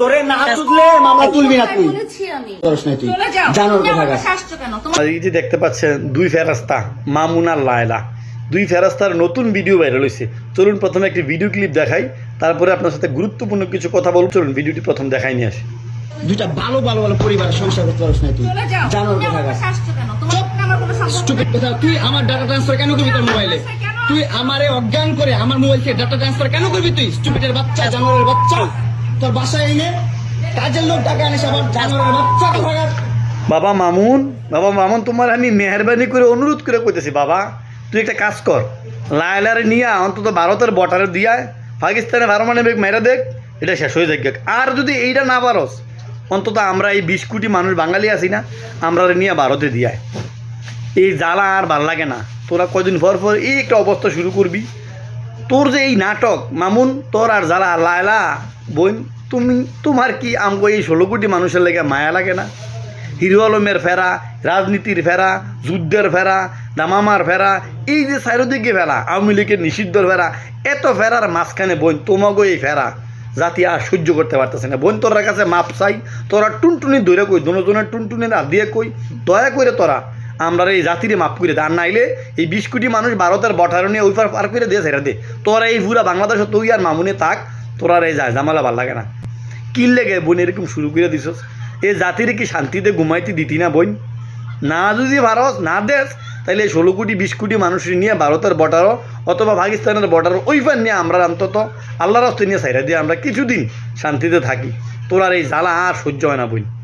তোরে না তুললে মামলা তুলবি না তুই। জানোর কথা এই যে দেখতে পাচ্ছেন দুই ফেরাস্তা মামুন আর লায়লা। দুই ফেরাস্তার নতুন ভিডিও ভাইরাল হয়েছে চলুন প্রথমে একটি ভিডিও ক্লিপ দেখাই তারপরে আপনার সাথে গুরুত্বপূর্ণ কিছু কথা বলুন চলুন ভিডিওটি প্রথম দেখাই নিয়ে আসি। দুইটা ভালো ভালো ভালো পরিবার সংসার করতে পারস না তুই। জানোর কথা আমার স্টুপিড কথা তুই ডাটা ট্রান্সফার কেন করবি তোর মোবাইলে তুই আমারে অজ্ঞান করে আমার মোবাইল থেকে ডাটা ট্রান্সফার কেন করবি তুই? স্টুপিডের বাচ্চা জানোয়ারের বাচ্চা। তোর বাসায় এনে কাজের লোক আনিস, আবার জানোয়ারের বাচ্চা বাবা মামুন বাবা মামুন, তোমার আমি মেহরবানি করে অনুরোধ করে কইতেছি, বাবা, তুই একটা কাজ কর। লায়লারে নিয়ে অন্তত ভারতের বর্ডারে দিয়া পাকিস্তানে ভারো মানে মেরে দেখ, এটা শেষ হয়ে যাক। আর যদি এইটা না পারস, অন্তত আমরা এই বিশ কোটি মানুষ বাঙালি আছি না আমরা নিয়ে ভারতে দিয়ায় এই জ্বালা আর ভালো লাগে না। তোরা কদিন পর পর এই একটা অবস্থা শুরু করবি। তোর যে এই নাটক, মামুন, তোর আর জ্বালা লায়লা, বোন, তুমি, তোমার কি আমগো এই ষোলো কোটি মানুষের লেগে মায়া লাগে না? হিরো আলমের ফেরা, রাজনীতির ফেরা, যুদ্ধের ফেরা, দামামার ফেরা, এই যে চারিদিকে ফেরা, আওয়ামী লীগের নিষিদ্ধর ফেরা, এত ফেরার মাঝখানে বোন, তোমাগো এই ফেরা, জাতি আর সহ্য করতে পারতেছে না। বোন, তোর কাছে মাপ চাই, তোরা টুনটুনি ধরে কই দুজনের টুনটুনি হাত দিয়ে কই, দয়া করে তোরা আমরা এই জাতিরে মাপ করে দে। আর নাইলে এই বিশ কোটি মানুষ ভারতের বঠারো নিয়ে ওই পার করে দিয়ে ছেড়ে দে। তোরা এই পুরা বাংলাদেশ, তুই আর মামুনে থাক, তোরা এই যায় জামালা ভালো লাগে না। কিল লেগে বোন, এরকম শুরু করে দিছস? এই জাতিরে কি শান্তিতে ঘুমাইতে দিতি না বোন? না যদি ভারত, না দেশ তাহলে ষোলো কোটি, বিশ কোটি মানুষ নিয়ে ভারতের বর্ডারও অথবা পাকিস্তানের বর্ডারও ওই পার নিয়ে আমরা অন্তত আল্লাহ রাস্তে নিয়ে সাইরা দিয়ে আমরা কিছুদিন শান্তিতে থাকি। তোর আর এই জ্বালা আর সহ্য হয় না বোন।